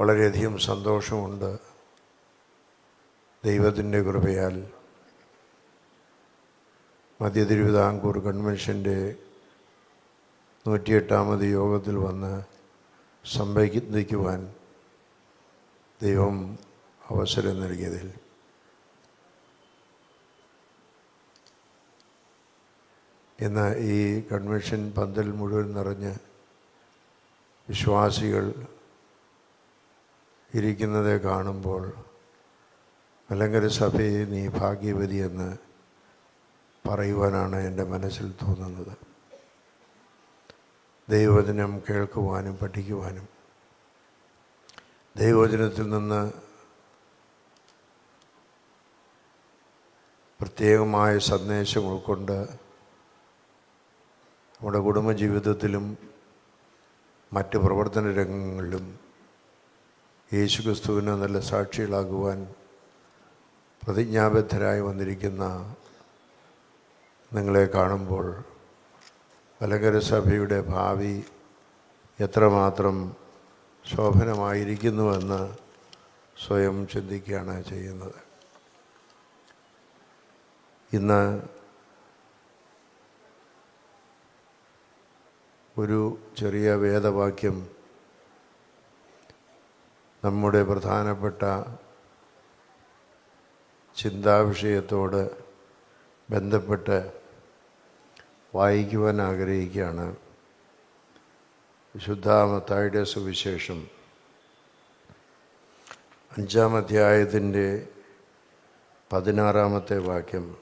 വളരെയധികം സന്തോഷമുണ്ട് ദൈവത്തിന്റെ കൃപയാൽ. മധ്യ തിരുവിതാംകൂർ കൺവെൻഷന്റെ നൂറ്റിയെട്ടാമത് യോഗത്തിൽ വന്ന് സംഭവിക്കുവാൻ ദൈവം അവസരം നൽകിയതിൽ. ഇന്ന് ഈ കൺവെൻഷൻ പന്തൽ മുഴുവൻ നിറഞ്ഞ് വിശ്വാസികൾ ഇരിക്കുന്നത് കാണുമ്പോൾ മലങ്കര സഭയെ നീ ഭാഗ്യവതി എന്ന് പറയുവാനാണ് എന്റെ മനസ്സിൽ തോന്നുന്നത്. ദൈവവചനം കേൾക്കുവാനും പഠിക്കുവാനും. ദൈവവചനത്തിൽ നിന്ന് പ്രത്യേകമായ സന്ദേശം ഉൾക്കൊണ്ട് നമ്മുടെ കുടുംബജീവിതത്തിലും മറ്റ് പ്രവർത്തന രംഗങ്ങളിലും യേശു ക്രിസ്തുവിന് നല്ല സാക്ഷികളാകുവാൻ പ്രതിജ്ഞാബദ്ധരായി വന്നിരിക്കുന്ന നിങ്ങളെ കാണുമ്പോൾ മലങ്കര സഭയുടെ ഭാവി എത്രമാത്രം ശോഭനമായിരിക്കുന്നുവെന്ന് സ്വയം ചിന്തിക്കുകയാണ് ചെയ്യുന്നത്. ഇന്ന് ഒരു ചെറിയ വേദവാക്യം നമ്മുടെ പ്രധാനപ്പെട്ട ചിന്താവിഷയത്തോട് ബന്ധപ്പെട്ട് വായിക്കുവാൻ ആഗ്രഹിക്കുകയാണ് വിശുദ്ധാമത്തായുടെ സുവിശേഷം. അഞ്ചാം അധ്യായത്തിന്റെ പതിനാറാമത്തെ വാക്യം.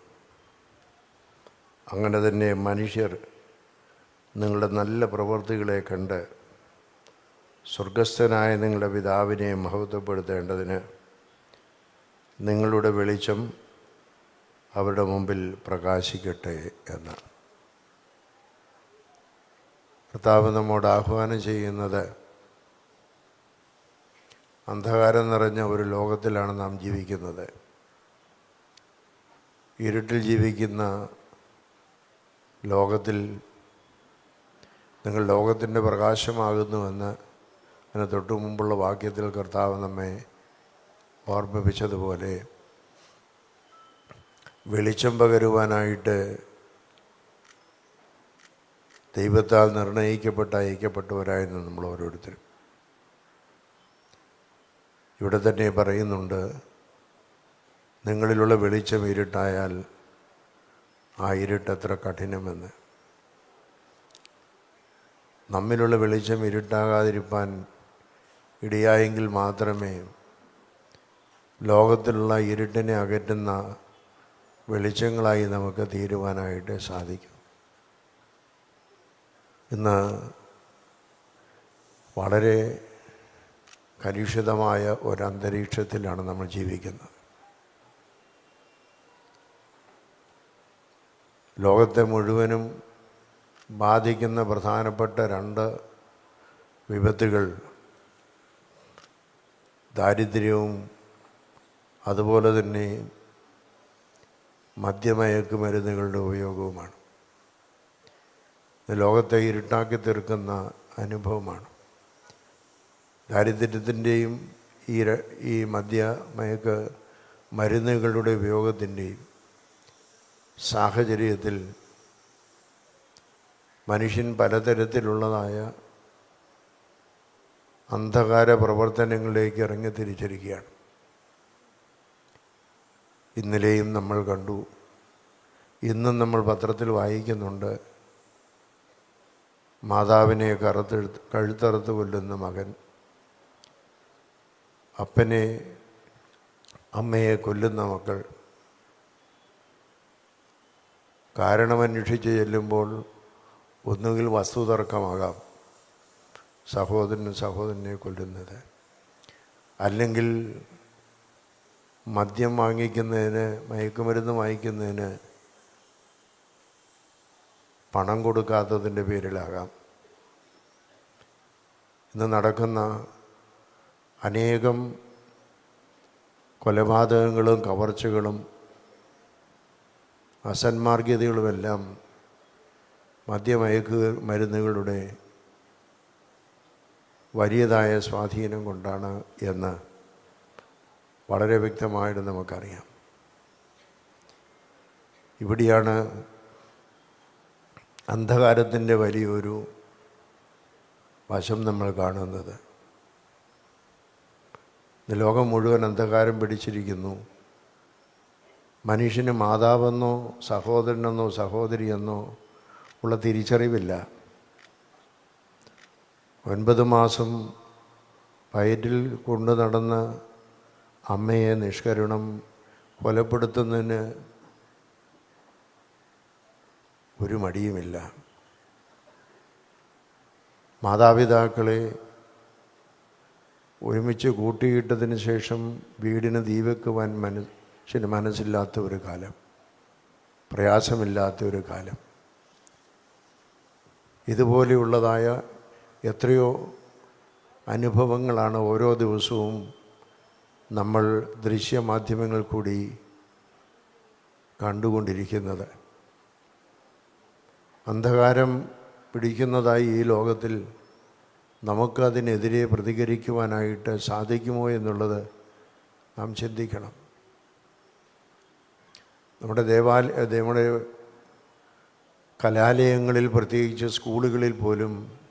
അങ്ങനെ തന്നെ മനുഷ്യർ നിങ്ങളുടെ നല്ല പ്രവൃത്തികളെ കണ്ട് സ്വർഗസ്ഥനായ നിങ്ങളുടെ പിതാവിനെ മഹത്വപ്പെടുത്തേണ്ടതിന് നിങ്ങളുടെ വെളിച്ചം അവരുടെ മുമ്പിൽ പ്രകാശിക്കട്ടെ എന്ന്. കർത്താവ് നമ്മോട് ആഹ്വാനം ചെയ്യുന്നത് അന്ധകാരം നിറഞ്ഞ ഒരു ലോകത്തിലാണ് നാം ജീവിക്കുന്നത്. ഇരുട്ടിൽ ജീവിക്കുന്ന ലോകത്തിൽ നിങ്ങൾ ലോകത്തിന്റെ പ്രകാശമാകുന്നുവെന്ന് അതിന് തൊട്ടു മുമ്പുള്ള വാക്യത്തിൽ കർത്താവ് നമ്മെ ഓർമ്മിപ്പിച്ചതുപോലെ വെളിച്ചം പകരുവാനായിട്ട് ദൈവത്താൽ നിർണയിക്കപ്പെട്ട അയക്കപ്പെട്ടവരായിരുന്നു നമ്മൾ ഓരോരുത്തരും. ഇവിടെ തന്നെ പറയുന്നുണ്ട് നിങ്ങളിലുള്ള വെളിച്ചം ഇരുട്ടായാൽ ആ ഇരുട്ട് എത്ര കഠിനമെന്ന്. നമ്മിലുള്ള വെളിച്ചം ഇരുട്ടാകാതിരിക്കാൻ ഇടയായെങ്കിൽ മാത്രമേ ലോകത്തിലുള്ള ഇരുട്ടിനെ അകറ്റുന്ന വെളിച്ചങ്ങളായി നമുക്ക് തീരുവാനായിട്ട് സാധിക്കും. ഇന്ന് വളരെ കലുഷിതമായ ഒരന്തരീക്ഷത്തിലാണ് നമ്മൾ ജീവിക്കുന്നത്. ലോകത്തെ മുഴുവനും ബാധിക്കുന്ന പ്രധാനപ്പെട്ട രണ്ട് വിപത്തുകൾ ദാരിദ്ര്യവും അതുപോലെ തന്നെ മദ്യമയക്കുമരുന്നുകളുടെ ഉപയോഗവുമാണ്. ലോകത്തെ ഇരുട്ടാക്കി തീർക്കുന്ന അനുഭവമാണ്. ദാരിദ്ര്യത്തിന്റെയും ഈ ഈ മദ്യമയക്ക് മരുന്നുകളുടെ ഉപയോഗത്തിന്റെയും സാഹചര്യത്തിൽ മനുഷ്യൻ പലതരത്തിലുള്ളതായ അന്ധകാര പ്രവർത്തനങ്ങളിലേക്ക് ഇറങ്ങി തിരിച്ചിരിക്കുകയാണ്. ഇന്നലെയും നമ്മൾ കണ്ടു. ഇന്നും നമ്മൾ പത്രത്തിൽ വായിക്കുന്നുണ്ട്. മാതാവിനെ കറുത്തെടുത്ത് കഴുത്തറുത്ത് കൊല്ലുന്ന മകൻ. അപ്പനെ അമ്മയെ കൊല്ലുന്ന മക്കൾ. കാരണമന്വേഷിച്ച് ചെല്ലുമ്പോൾ ഒന്നുകിൽ വസ്തുതർക്കമാകാം സഹോദരൻ സഹോദരനെ കൊല്ലുന്നത്. അല്ലെങ്കിൽ മദ്യം വാങ്ങിക്കുന്നതിന് മയക്കുമരുന്ന് വാങ്ങിക്കുന്നതിന് പണം കൊടുക്കാത്തതിന്റെ പേരിലാകാം. ഇന്ന് നടക്കുന്ന അനേകം കൊലപാതകങ്ങളും കവർച്ചകളും അസന്മാർഗീയതകളുമെല്ലാം മദ്യമയക്ക് മരുന്നുകളുടെ വലിയതായ സ്വാധീനം കൊണ്ടാണ് എന്ന് വളരെ വ്യക്തമായിട്ട് നമുക്കറിയാം. ഇവിടെയാണ് അന്ധകാരത്തിന്റെ വലിയൊരു വശം നമ്മൾ കാണുന്നത്. ലോകം മുഴുവൻ അന്ധകാരം പിടിച്ചിരിക്കുന്നു. മനുഷ്യന് മാതാവെന്നോ സഹോദരനെന്നോ സഹോദരിയെന്നോ ഉള്ള തിരിച്ചറിവില്ല. ഒൻപത് മാസം വയറ്റിൽ കൊണ്ടു നടന്ന അമ്മയെ നിഷ്കരുണം കൊലപ്പെടുത്തുന്നതിന് ഒരു മടിയുമില്ല. മാതാപിതാക്കളെ ഒരുമിച്ച് കൂട്ടിയിട്ടതിന് ശേഷം വീടിന് തീവെക്കുവാൻ മനുഷ്യന് മനസ്സില്ലാത്ത ഒരു കാലം പ്രയാസമില്ലാത്ത ഒരു കാലം. ഇതുപോലെയുള്ളതായ എത്രയോ അനുഭവങ്ങളാണ് ഓരോ ദിവസവും നമ്മൾ ദൃശ്യമാധ്യമങ്ങൾ കൂടി കണ്ടുകൊണ്ടിരിക്കുന്നത്. അന്ധകാരം പിടിക്കുന്നതായി ഈ ലോകത്തിൽ നമുക്കതിനെതിരെ പ്രതികരിക്കുവാനായിട്ട് സാധിക്കുമോ എന്നുള്ളത് നാം ചിന്തിക്കണം. നമ്മുടെ ദേവാലയ നമ്മുടെ കലാലയങ്ങളിൽ പ്രത്യേകിച്ച് സ്കൂളുകളിൽ പോലും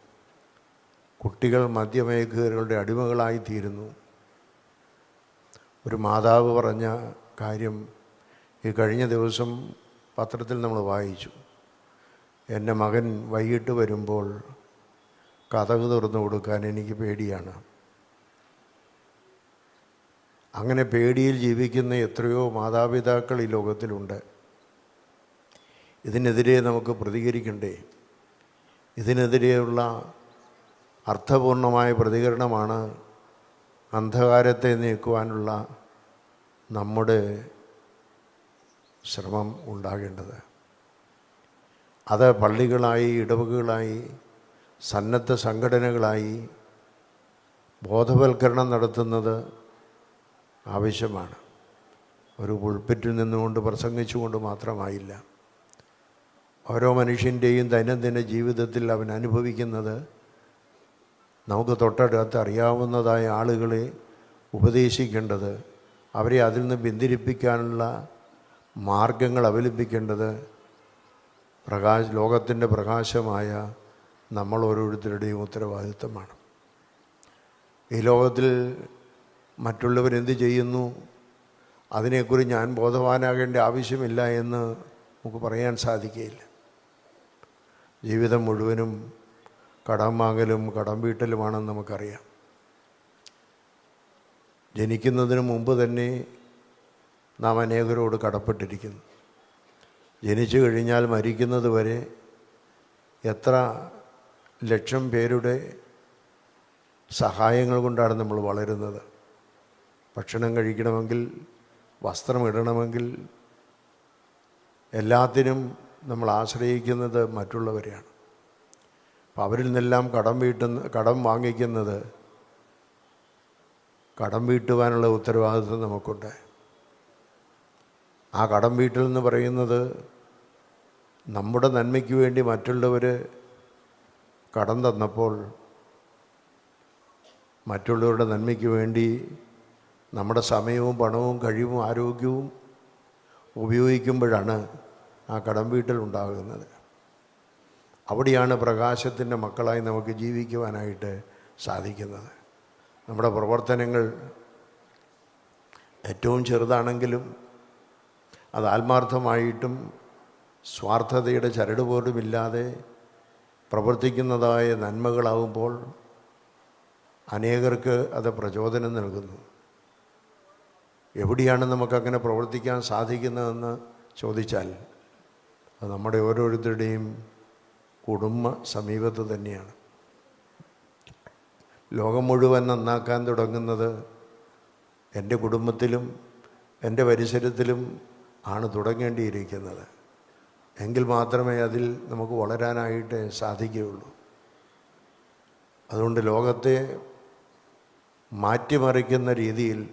കുട്ടികൾ മദ്യമയക്കുകളുടെ അടിമകളായി തീരുന്നു ഒരു മാതാവ് പറഞ്ഞ കാര്യം ഈ കഴിഞ്ഞ ദിവസം പത്രത്തിൽ നമ്മൾ വായിച്ചു. എന്റെ മകൻ വൈകിട്ട് വരുമ്പോൾ കഥക് തുറന്നു കൊടുക്കാൻ എനിക്ക് പേടിയാണ്. അങ്ങനെ പേടിയിൽ ജീവിക്കുന്ന എത്രയോ മാതാപിതാക്കൾ ഈ ലോകത്തിലുണ്ട്. ഇതിനെതിരെ നമുക്ക് പ്രതികരിക്കണ്ടേ? ഇതിനെതിരെയുള്ള അർത്ഥപൂർണമായ പ്രതികരണമാണ് അന്ധകാരത്തെ നീക്കുവാനുള്ള നമ്മുടെ ശ്രമം ഉണ്ടാകേണ്ടത്. അത് പള്ളികളായി ഇടവകകളായി സന്നദ്ധ സംഘടനകളായി ബോധവൽക്കരണം നടത്തുന്നത് ആവശ്യമാണ്. ഒരു പുൾപ്പിറ്റിൽ നിന്നുകൊണ്ട് പ്രസംഗിച്ചുകൊണ്ട് മാത്രമായില്ല. ഓരോ മനുഷ്യന്റെയും ദൈനംദിന ജീവിതത്തിൽ അവൻ അനുഭവിക്കുന്നത് നമുക്ക് തൊട്ടടുത്ത് അറിയാവുന്നതായ ആളുകളെ ഉപദേശിക്കേണ്ടത് അവരെ അതിൽ നിന്ന് ബന്ധിരിപ്പിക്കാനുള്ള മാർഗങ്ങൾ അവലംബിക്കേണ്ടത് പ്രകാശ ലോകത്തിന്റെ പ്രകാശമായ നമ്മൾ ഓരോരുത്തരുടെയും ഉത്തരവാദിത്തമാണ് ഈ ലോകത്തിൽ മറ്റുള്ളവരെന്ത് ചെയ്യുന്നു? അതിനെക്കുറിച്ച് ഞാൻ ബോധവാനാകേണ്ട ആവശ്യമില്ല എന്ന് നമുക്ക് പറയാൻ സാധിക്കുകയില്ല. ജീവിതം മുഴുവനും കടം വാങ്ങലും കടം വീട്ടലുമാണെന്ന് നമുക്കറിയാം. ജനിക്കുന്നതിന് മുമ്പ് തന്നെ നാം അനേകരോട് കടപ്പെട്ടിരിക്കുന്നു. ജനിച്ചു കഴിഞ്ഞാൽ മരിക്കുന്നത് വരെ എത്ര ലക്ഷം പേരുടെ സഹായങ്ങൾ കൊണ്ടാണ് നമ്മൾ വളരുന്നത്. ഭക്ഷണം കഴിക്കണമെങ്കിൽ വസ്ത്രം ഇടണമെങ്കിൽ എല്ലാത്തിനും നമ്മൾ ആശ്രയിക്കുന്നത് മറ്റുള്ളവരെയാണ്. അപ്പം അവരിൽ നിന്നെല്ലാം കടം വീട്ടുന്ന കടം വാങ്ങിക്കുന്നത് കടം വീട്ടുവാനുള്ള ഉത്തരവാദിത്വം നമുക്കുണ്ട്. ആ കടം വീട്ടിൽ എന്ന് പറയുന്നത് നമ്മുടെ നന്മയ്ക്ക് വേണ്ടി മറ്റുള്ളവർ കടം തന്നപ്പോൾ മറ്റുള്ളവരുടെ നന്മയ്ക്ക് വേണ്ടി നമ്മുടെ സമയവും പണവും കഴിവും ആരോഗ്യവും ഉപയോഗിക്കുമ്പോഴാണ് ആ കടം വീട്ടിൽ ഉണ്ടാകുന്നത്. അവിടെയാണ് പ്രകാശത്തിന്റെ മക്കളായി നമുക്ക് ജീവിക്കുവാനായിട്ട് സാധിക്കുന്നത്. നമ്മുടെ പ്രവർത്തനങ്ങൾ ഏറ്റവും ചെറുതാണെങ്കിലും അത് ആത്മാർത്ഥമായിട്ടും സ്വാർത്ഥതയുടെ ചരട് പോലുമില്ലാതെ പ്രവർത്തിക്കുന്നതായ നന്മകളാവുമ്പോൾ അനേകർക്ക് അത് പ്രചോദനം നൽകുന്നു. എവിടെയാണ് നമുക്കങ്ങനെ പ്രവർത്തിക്കാൻ സാധിക്കുന്നതെന്ന് ചോദിച്ചാൽ അത് നമ്മുടെ ഓരോരുത്തരുടെയും കുടുംബ സമീപത്ത് തന്നെയാണ്. ലോകം മുഴുവൻ നന്നാക്കാൻ തുടങ്ങുന്നത് എന്റെ കുടുംബത്തിലും എന്റെ പരിസരത്തിലും ആണ് തുടങ്ങേണ്ടിയിരിക്കുന്നത്. എങ്കിൽ മാത്രമേ അതിൽ നമുക്ക് വളരാനായിട്ട് സാധിക്കുകയുള്ളൂ. അതുകൊണ്ട് ലോകത്തെ മാറ്റിമറിക്കുന്ന രീതിയിൽ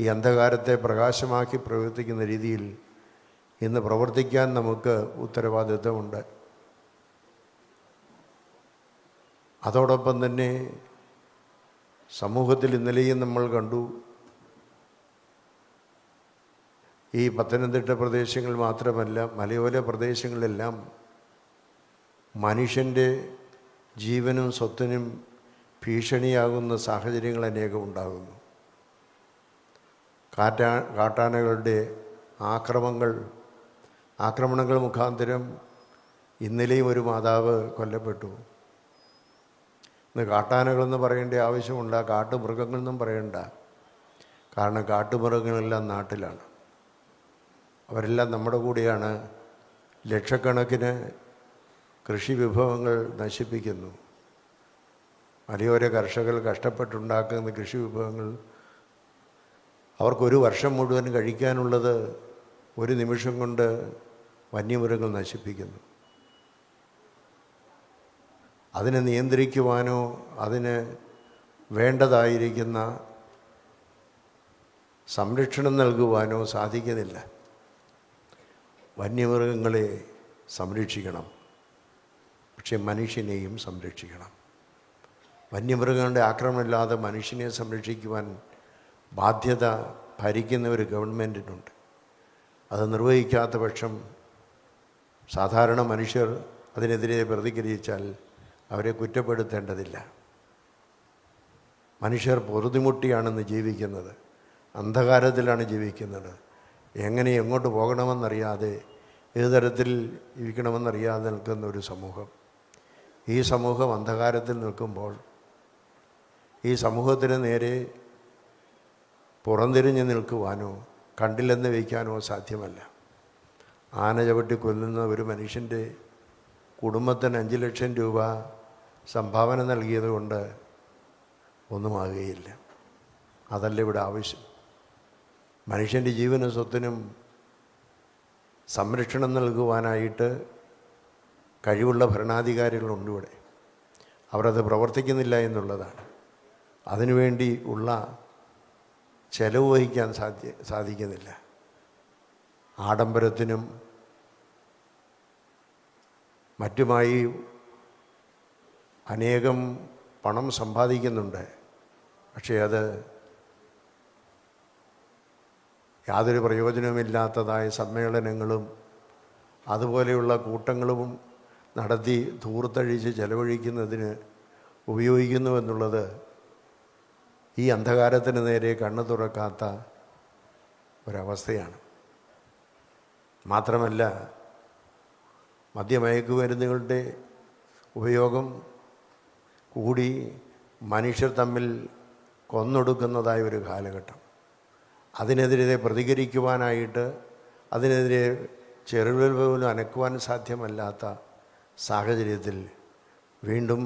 ഈ അന്ധകാരത്തെ പ്രകാശമാക്കി പ്രവർത്തിക്കുന്ന രീതിയിൽ ഇന്ന് പ്രവർത്തിക്കാൻ നമുക്ക് സമൂഹത്തിൽ ഇന്നലെയും നമ്മൾ കണ്ടു. ഈ പത്തനംതിട്ട പ്രദേശങ്ങൾ മാത്രമല്ല മലയോര പ്രദേശങ്ങളിലെല്ലാം മനുഷ്യന്റെ ജീവനും സ്വത്തിനും ഭീഷണിയാകുന്ന സാഹചര്യങ്ങൾ അനേകം ഉണ്ടാകുന്നു. കാറ്റാ കാട്ടാനകളുടെ ആക്രമങ്ങൾ ആക്രമണങ്ങൾ മുഖാന്തരം ഇന്നലെയും ഒരു മാതാവ് കൊല്ലപ്പെട്ടു. ഇന്ന് കാട്ടാനകളെന്ന് പറയേണ്ട ആവശ്യമുണ്ട് കാട്ടുമൃഗങ്ങളെന്നും പറയണ്ട. കാരണം കാട്ടുമൃഗങ്ങളെല്ലാം നാട്ടിലാണ്. അവരെല്ലാം നമ്മുടെ കൂടെയാണ്. ലക്ഷക്കണക്കിന് കൃഷി വിഭവങ്ങൾ നശിപ്പിക്കുന്നു. മലയോര കർഷകർ കഷ്ടപ്പെട്ടുണ്ടാക്കുന്ന കൃഷി വിഭവങ്ങൾ അവർക്കൊരു വർഷം മുഴുവൻ കഴിക്കാനുള്ളത് ഒരു നിമിഷം കൊണ്ട് വന്യമൃഗങ്ങൾ നശിപ്പിക്കുന്നു. അതിനെ നിയന്ത്രിക്കുവാനോ അതിന് വേണ്ടതായിരിക്കുന്ന സംരക്ഷണം നൽകുവാനോ സാധിക്കുന്നില്ല. വന്യമൃഗങ്ങളെ സംരക്ഷിക്കണം. പക്ഷേ മനുഷ്യനെയും സംരക്ഷിക്കണം. വന്യമൃഗങ്ങളുടെ ആക്രമണമില്ലാതെ മനുഷ്യനെ സംരക്ഷിക്കുവാൻ ബാധ്യത ഭരിക്കുന്ന ഒരു ഗവൺമെന്റിനുണ്ട് അത് നിർവഹിക്കാത്ത പക്ഷം സാധാരണ മനുഷ്യർ അതിനെതിരെ പ്രതികരിച്ചാൽ അവരെ കുറ്റപ്പെടുത്തേണ്ടതില്ല. മനുഷ്യർ പൊറുതിമുട്ടിയാണെന്ന് ജീവിക്കുന്നത് അന്ധകാരത്തിലാണ് ജീവിക്കുന്നത്. എങ്ങനെ എങ്ങോട്ട് പോകണമെന്നറിയാതെ ഏത് തരത്തിൽ ജീവിക്കണമെന്നറിയാതെ നിൽക്കുന്ന ഒരു സമൂഹം. ഈ സമൂഹം അന്ധകാരത്തിൽ നിൽക്കുമ്പോൾ ഈ സമൂഹത്തിന് നേരെ പുറംതിരിഞ്ഞ് നിൽക്കുവാനോ കണ്ടില്ലെന്ന് വയ്ക്കാനോ സാധ്യമല്ല. ആന ചവിട്ടി കൊല്ലുന്ന ഒരു മനുഷ്യന്റെ കുടുംബത്തിന് അഞ്ച് ലക്ഷം രൂപ സംഭാവന നൽകിയത് കൊണ്ട് ഒന്നുമാകുകയില്ല അതല്ല ഇവിടെ ആവശ്യം. മനുഷ്യന്റെ ജീവനും സ്വത്തിനും സംരക്ഷണം നൽകുവാനായിട്ട് കഴിവുള്ള ഭരണാധികാരികളുണ്ട് ഇവിടെ. അവരത് പ്രവർത്തിക്കുന്നില്ല എന്നുള്ളതാണ്. അതിനുവേണ്ടി ഉള്ള ചെലവ് വഹിക്കാൻ സാധ്യ സാധിക്കുന്നില്ല. ആഡംബരത്തിനും മറ്റുമായി അനേകം പണം സമ്പാദിക്കുന്നുണ്ട്. പക്ഷേ അത് യാതൊരു പ്രയോജനവുമില്ലാത്തതായ സമ്മേളനങ്ങളും അതുപോലെയുള്ള കൂട്ടങ്ങളും നടത്തി ധൂർത്തഴിച്ച് ചെലവഴിക്കുന്നതിന് ഉപയോഗിക്കുന്നു എന്നുള്ളത് ഈ അന്ധകാരത്തിന് നേരെ കണ്ണു തുറക്കാത്ത ഒരവസ്ഥയാണ്. മാത്രമല്ല മദ്യമയക്കുമരുന്നുകളുടെ ഉപയോഗം കൂടി മനുഷ്യർ തമ്മിൽ കൊന്നൊടുക്കുന്നതായ ഒരു കാലഘട്ടം. അതിനെതിരെ പ്രതികരിക്കുവാനായിട്ട് അതിനെതിരെ ചെറുവിൽ പോലും അനക്കുവാൻ സാധ്യമല്ലാത്ത സാഹചര്യത്തിൽ വീണ്ടും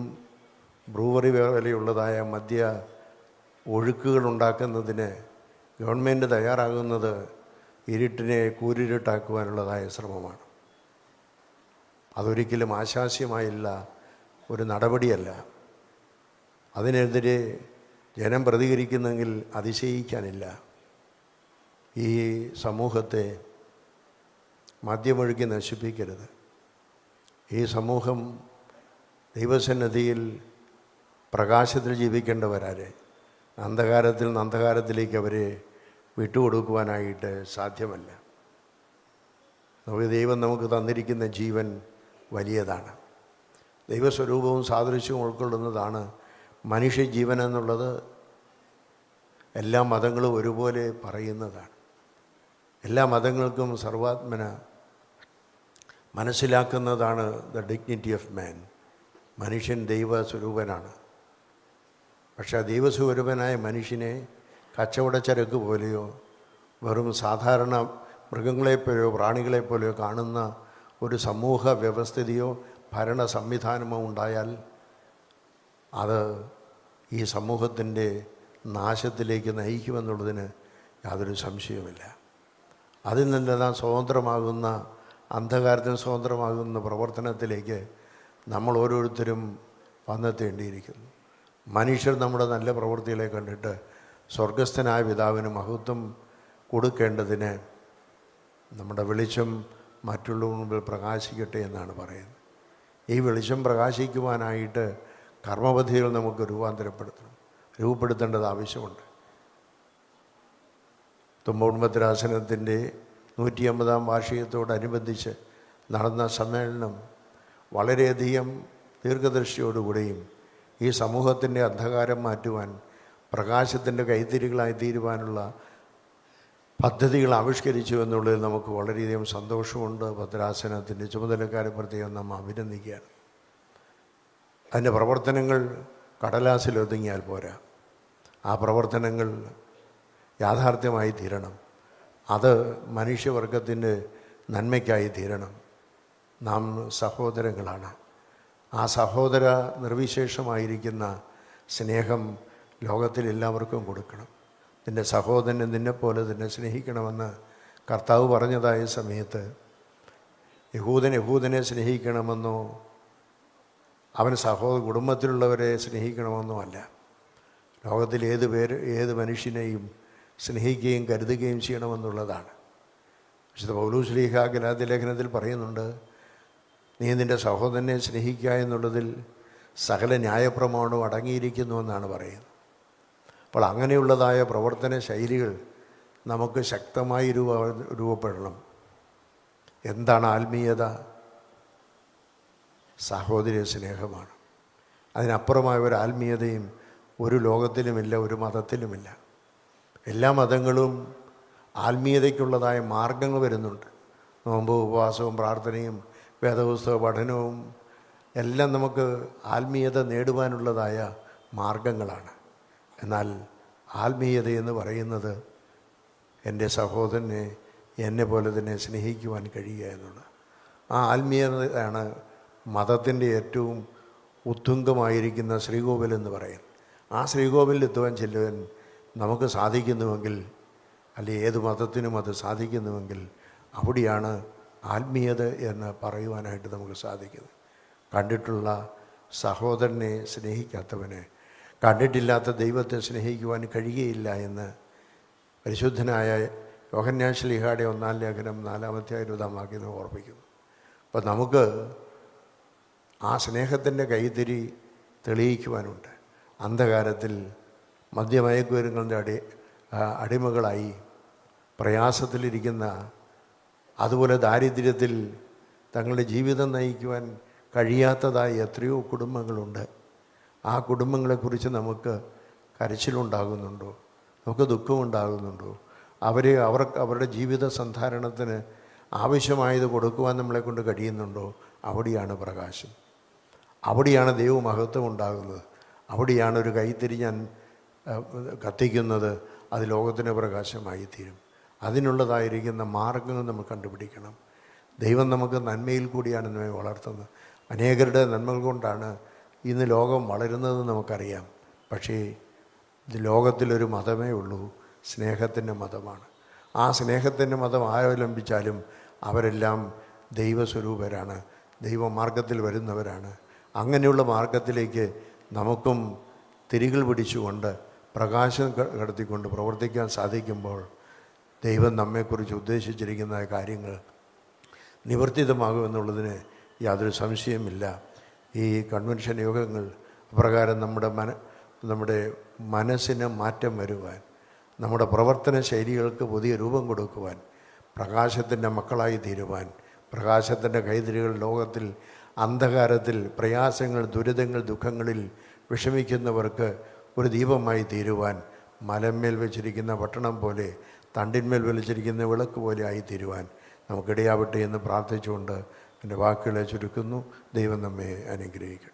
ബ്രൂവറി വിലയുള്ളതായ മദ്യ ഒഴുക്കുകൾ ഉണ്ടാക്കുന്നതിന് ഗവൺമെന്റ് തയ്യാറാകുന്നത് ഇരുട്ടിനെ കൂരിരുട്ടാക്കുവാനുള്ളതായ ശ്രമമാണ്. അതൊരിക്കലും ആശാസ്യമായുള്ള ഒരു നടപടിയല്ല. അതിനെതിരെ ജനം പ്രതികരിക്കുന്നെങ്കിൽ അതിശയിക്കാനില്ല. ഈ സമൂഹത്തെ മദ്യമൊഴുക്കി നശിപ്പിക്കരുത്. ഈ സമൂഹം ദൈവസന്നദ്ധിയിൽ പ്രകാശത്തിൽ ജീവിക്കേണ്ടവരാരെ അന്ധകാരത്തിൽ നിന്ന് അന്ധകാരത്തിലേക്ക് അവരെ വിട്ടുകൊടുക്കുവാനായിട്ട് സാധ്യമല്ല. നമുക്ക് ദൈവം നമുക്ക് തന്നിരിക്കുന്ന ജീവൻ വലിയതാണ്. ദൈവസ്വരൂപവും സാദൃശ്യവും ഉൾക്കൊള്ളുന്നതാണ് മനുഷ്യജീവൻ എന്നുള്ളത് എല്ലാ മതങ്ങളും ഒരുപോലെ പറയുന്നതാണ്. എല്ലാ മതങ്ങൾക്കും സർവാത്മന മനസ്സിലാക്കുന്നതാണ് ദ ഡിഗ്നിറ്റി ഓഫ് മാൻ. മനുഷ്യൻ ദൈവസ്വരൂപനാണ്. പക്ഷേ ആ ദൈവസ്വരൂപനായ മനുഷ്യനെ കച്ചവടച്ചരക്ക് പോലെയോ വെറും സാധാരണ മൃഗങ്ങളെപ്പോലെയോ പ്രാണികളെപ്പോലെയോ കാണുന്ന ഒരു സമൂഹ വ്യവസ്ഥിതിയോ ഭരണ സംവിധാനമോ ഉണ്ടായാൽ അത് ഈ സമൂഹത്തിന്റെ നാശത്തിലേക്ക് നയിക്കുമെന്നുള്ളതിന് യാതൊരു സംശയവുമില്ല. അതിൽ നിന്നെല്ലാം സ്വതന്ത്രമാകുന്ന അന്ധകാരത്തിന് സ്വതന്ത്രമാകുന്ന പ്രവർത്തനത്തിലേക്ക് നമ്മൾ ഓരോരുത്തരും വന്നെത്തേണ്ടിയിരിക്കുന്നു. മനുഷ്യർ നമ്മുടെ നല്ല പ്രവൃത്തികളെ കണ്ടിട്ട് സ്വർഗസ്ഥനായ പിതാവിന് മഹത്വം കൊടുക്കേണ്ടതിന് നമ്മുടെ വെളിച്ചം മറ്റുള്ളവർ മുമ്പിൽ പ്രകാശിക്കട്ടെ എന്നാണ് പറയുന്നത്. ഈ വെളിച്ചം പ്രകാശിക്കുവാനായിട്ട് കർമ്മപദ്ധതികൾ നമുക്ക് രൂപാന്തരപ്പെടുത്തണം. രൂപപ്പെടുത്തേണ്ടത് ആവശ്യമുണ്ട്. തുമ്പോൺമദ്രാസനത്തിന്റെ നൂറ്റി അമ്പതാം വാർഷികത്തോടനുബന്ധിച്ച് നടന്ന സമ്മേളനം വളരെയധികം ദീർഘദൃഷ്ടിയോടുകൂടിയും ഈ സമൂഹത്തിന്റെ അന്ധകാരം മാറ്റുവാൻ പ്രകാശത്തിന്റെ കൈത്തിരികളായി തീരുവാനുള്ള പദ്ധതികൾ ആവിഷ്കരിച്ചു എന്നുള്ളതിൽ നമുക്ക് വളരെയധികം സന്തോഷമുണ്ട്. ഭദ്രാസനത്തിന്റെ ചുമതലക്കാരെ പ്രത്യേകം നാം അഭിനന്ദിക്കുകയാണ്. അതിന്റെ പ്രവർത്തനങ്ങൾ കടലാസിൽ ഒതുങ്ങിയാൽ പോരാ. ആ പ്രവർത്തനങ്ങൾ യാഥാർത്ഥ്യമായി തീരണം. അത് മനുഷ്യവർഗത്തിന്റെ നന്മയ്ക്കായി തീരണം. നാം സഹോദരങ്ങളാണ്. ആ സഹോദര നിർവിശേഷമായിരിക്കുന്ന സ്നേഹം ലോകത്തിൽ എല്ലാവർക്കും കൊടുക്കണം. നിന്റെ സഹോദരനെ നിന്നെപ്പോലെ തന്നെ സ്നേഹിക്കണമെന്ന് കർത്താവ് പറഞ്ഞതായ സമയത്ത് യഹൂദൻ യഹൂദനെ സ്നേഹിക്കണമെന്നോ അവൻ സഹോദര കുടുംബത്തിലുള്ളവരെ സ്നേഹിക്കണമെന്നുമല്ല. ലോകത്തിൽ ഏത് പേര് ഏത് മനുഷ്യനെയും സ്നേഹിക്കുകയും കരുതുകയും ചെയ്യണമെന്നുള്ളതാണ്. വിശുദ്ധ പൗലൂസ് ലീഹ ഗലാതി ലേഖനത്തിൽ പറയുന്നുണ്ട് നീ നിന്റെ സഹോദരനെ സ്നേഹിക്കുക എന്നുള്ളതിൽ സകല ന്യായപ്രമാണവും അടങ്ങിയിരിക്കുന്നു എന്നാണ് പറയുന്നത്. അപ്പോൾ അങ്ങനെയുള്ളതായ പ്രവർത്തന ശൈലികൾ നമുക്ക് ശക്തമായി രൂപ രൂപപ്പെടണം. എന്താണ് ആത്മീയത? സഹോദര സ്നേഹമാണ്. അതിനപ്പുറമായ ഒരു ആത്മീയതയും ഒരു ലോകത്തിലുമില്ല ഒരു മതത്തിലുമില്ല. എല്ലാ മതങ്ങളും ആത്മീയതയ്ക്കുള്ളതായ മാർഗങ്ങൾ വരുന്നുണ്ട്. നോമ്പ് ഉപവാസവും പ്രാർത്ഥനയും വേദപുസ്തക പഠനവും എല്ലാം നമുക്ക് ആത്മീയത നേടുവാനുള്ളതായ മാർഗങ്ങളാണ്. എന്നാൽ ആത്മീയത എന്ന് പറയുന്നത് എന്റെ സഹോദരനെ എന്നെ പോലെ തന്നെ സ്നേഹിക്കുവാൻ കഴിയുക എന്നുള്ള ആ ആത്മീയതയാണ് മതത്തിന്റെ ഏറ്റവും ഉത്തുംഗമായിരിക്കുന്ന ശ്രീകോവിൽ എന്ന് പറയും. ആ ശ്രീകോവിലിൽ എത്തുവാൻ ചെല്ലുവാൻ നമുക്ക് സാധിക്കുന്നുവെങ്കിൽ അല്ലെ ഏത് മതത്തിനും അത് സാധിക്കുന്നുവെങ്കിൽ അവിടെയാണ് ആത്മീയത എന്ന് പറയുവാനായിട്ട് നമുക്ക് സാധിക്കുന്നത്. കണ്ടിട്ടുള്ള സഹോദരനെ സ്നേഹിക്കാത്തവന് കണ്ടിട്ടില്ലാത്ത ദൈവത്തെ സ്നേഹിക്കുവാൻ കഴിയുകയില്ല എന്ന് പരിശുദ്ധനായ യോഹന്യാശ്ലീഹയുടെ ഒന്നാം ലേഖനം നാലാമത്തെ ഇരുപതാം വാക്യം ഓർപ്പിക്കുന്നു. അപ്പം നമുക്ക് ആ സ്നേഹത്തിന്റെ കൈത്തിരി തെളിയിക്കുവാനുണ്ട്. അന്ധകാരത്തിൽ മദ്യമയക്കുമരുങ്ങളുടെ അടി അടിമകളായി പ്രയാസത്തിലിരിക്കുന്ന അതുപോലെ ദാരിദ്ര്യത്തിൽ തങ്ങളുടെ ജീവിതം നയിക്കുവാൻ കഴിയാത്തതായി എത്രയോ കുടുംബങ്ങളുണ്ട്. ആ കുടുംബങ്ങളെക്കുറിച്ച് നമുക്ക് കരച്ചിലുണ്ടാകുന്നുണ്ടോ? നമുക്ക് ദുഃഖമുണ്ടാകുന്നുണ്ടോ? അവരെ അവർക്ക് അവരുടെ ജീവിത സന്ധാരണത്തിന് ആവശ്യമായത് കൊടുക്കുവാൻ നമ്മളെ കൊണ്ട് കഴിയുന്നുണ്ടോ? അവിടെയാണ് പ്രകാശം. അവിടെയാണ് ദൈവമഹത്വം ഉണ്ടാകുന്നത് അവിടെയാണ് ഒരു കൈത്തിരി ഞാൻ കത്തിക്കുന്നത്. അത് ലോകത്തിന് പ്രകാശമായി തീരും അതിനുള്ളതായിരിക്കുന്ന മാർഗങ്ങൾ നമ്മൾ കണ്ടുപിടിക്കണം. ദൈവം നമുക്ക് നന്മയിൽ കൂടിയാണ് നമ്മെ വളർത്തുന്നത്. അനേകരുടെ നന്മകൾ കൊണ്ടാണ് ഇന്ന് ലോകം വളരുന്നത് നമുക്കറിയാം. പക്ഷേ ഇത് ലോകത്തിലൊരു മതമേ ഉള്ളൂ. സ്നേഹത്തിന്റെ മതമാണ്. ആ സ്നേഹത്തിന്റെ മതം ആരവലംബിച്ചാലും അവരെല്ലാം ദൈവസ്വരൂപരാണ്. ദൈവമാർഗത്തിൽ വരുന്നവരാണ്. അങ്ങനെയുള്ള മാർഗത്തിലേക്ക് നമുക്കും തിരികൾ പിടിച്ചുകൊണ്ട് പ്രകാശം കടത്തിക്കൊണ്ട് പ്രവർത്തിക്കാൻ സാധിക്കുമ്പോൾ ദൈവം നമ്മെക്കുറിച്ച് ഉദ്ദേശിച്ചിരിക്കുന്ന കാര്യങ്ങൾ നിവർത്തിതമാകുമെന്നുള്ളതിന് യാതൊരു സംശയമില്ല ഈ കൺവെൻഷൻ യോഗങ്ങൾ അപ്രകാരം നമ്മുടെ മന നമ്മുടെ മനസ്സിന് മാറ്റം വരുവാൻ നമ്മുടെ പ്രവർത്തന ശൈലികൾക്ക് പുതിയ രൂപം കൊടുക്കുവാൻ പ്രകാശത്തിന്റെ മക്കളായി തീരുവാൻ പ്രകാശത്തിന്റെ കൈതിരികൾ ലോകത്തിൽ അന്ധകാരത്തിൽ പ്രയാസങ്ങൾ ദുരിതങ്ങൾ ദുഃഖങ്ങളിൽ വിഷമിക്കുന്നവർക്ക് ഒരു ദീപമായി തീരുവാൻ മലമേൽ വെച്ചിരിക്കുന്ന പട്ടണം പോലെ തണ്ടിന്മേൽ വലിച്ചിരിക്കുന്ന വിളക്ക് പോലെ ആയി തീരുവാൻ നമുക്കിടയാവട്ടെ എന്ന് പ്രാർത്ഥിച്ചുകൊണ്ട് എന്റെ വാക്കുകളെ ചുരുക്കുന്നു. ദൈവം നമ്മെ അനുഗ്രഹിക്കട്ടെ.